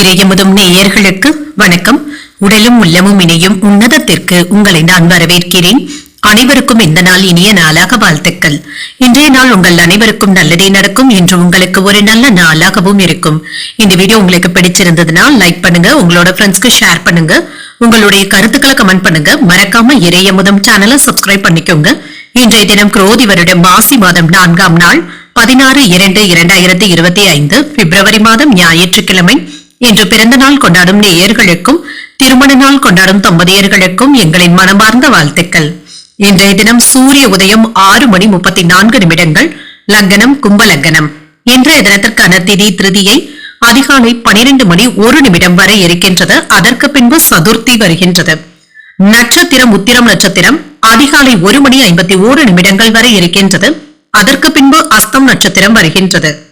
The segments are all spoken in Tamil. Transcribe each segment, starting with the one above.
இறையமுதும் நேயர்களுக்கு வணக்கம். உடலும் உள்ளமும் இணையும் உன்னதத்திற்கு உங்களை நான் வரவேற்கிறேன். அனைவருக்கும் இந்த நாள் இனிய நாளாக வாழ்த்துக்கள். இன்றைய நாள் உங்கள் அனைவருக்கும் நல்லதே நடக்கும். இன்று உங்களுக்கு ஒரு நல்ல நாளாகவும் இருக்கும். இந்த வீடியோ உங்களுக்கு பிடிச்சிருந்ததுன்னா லைக் பண்ணுங்க. உங்களோட ஃப்ரெண்ட்ஸ்க்கு ஷேர் பண்ணுங்க. உங்களுடைய கருத்துக்களை கமெண்ட் பண்ணுங்க. மறக்காம இறையமுதம் சேனலை சப்ஸ்கிரைப் பண்ணிக்கோங்க. இன்றைய தினம் குரோதி வருடம் மாசி மாதம் நான்காம் நாள் பதினாறு இரண்டு இரண்டாயிரத்தி இருபத்தி ஐந்து பிப்ரவரி மாதம் ஞாயிற்றுக்கிழமை. இன்று பிறந்த நாள் கொண்டாடும் நேயர்களுக்கும் திருமண நாள் கொண்டாடும் தம்பதியர்களுக்கும் எங்களின் மனமார்ந்த வாழ்த்துக்கள். இன்றைய தினம் சூரிய உதயம் ஆறு மணி முப்பத்தி நான்கு நிமிடங்கள் லக்னம் கும்பலக்னம். இன்றைய தினத்திற்கான திதி திருதியை அதிகாலை பனிரெண்டு மணி ஒரு நிமிடம் வரை இருக்கின்றது. அதற்கு பின்பு சதுர்த்தி வருகின்றது. நட்சத்திரம் உத்திரம் நட்சத்திரம் அதிகாலை ஒரு மணி ஐம்பத்தி ஓரு நிமிடங்கள் வரை இருக்கின்றது. அதற்கு பின்பு அஸ்தம் நட்சத்திரம் வருகின்றது.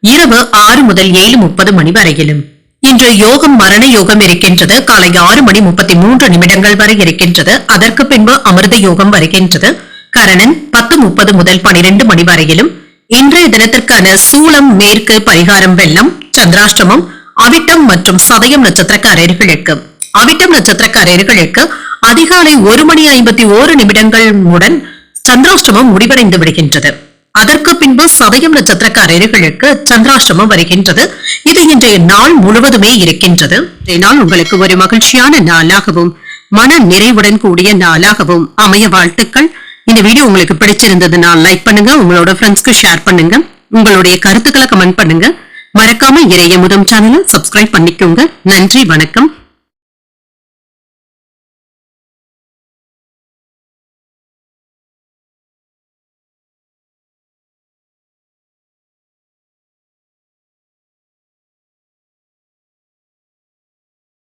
இரவு ஆறு முதல் ஏழு முப்பது மணி வரையிலும். இன்று யோகம் மரண யோகம் இருக்கின்றது. காலை ஆறு மணி முப்பத்தி மூன்று நிமிடங்கள் வரை இருக்கின்றது. அதற்கு பின்பு அமிர்த யோகம் வருகின்றது. கரணன் பத்து முப்பது முதல் பனிரெண்டு மணி வரையிலும். இன்றைய தினத்திற்கான சூளம் மேற்கு பரிகாரம் வெள்ளம் சந்திராஷ்டமம் அவிட்டம் மற்றும் சதயம் நட்சத்திரக்காரர்களுக்கு அவிட்டம் நட்சத்திரக்காரர்களுக்கு அதிகாலை ஒரு மணி ஐம்பத்தி ஓரு நிமிடங்கள் உடன் சந்திராஷ்டமம் முடிவடைந்து விடுகின்றது. அதற்கு பின்பு சதயம் நட்சத்திரக்காரர்களுக்கு சந்திராஷ்டமம் வருகின்றது. இது இன்றைய நாள் முழுவதுமே இருக்கின்றது. நாள் உங்களுக்கு ஒரு மகிழ்ச்சியான நாளாகவும் மன நிறைவுடன் கூடிய நாளாகவும் அமைய வாழ்த்துக்கள். இந்த வீடியோ உங்களுக்கு பிடிச்சிருந்ததுன்னா லைக் பண்ணுங்க உங்களோட ஃப்ரெண்ட்ஸ்க்கு ஷேர் பண்ணுங்க உங்களுடைய கருத்துக்களை கமெண்ட் பண்ணுங்க. மறக்காம இறைய முதம் சேனலை சப்ஸ்கிரைப் பண்ணிக்கோங்க. நன்றி வணக்கம்.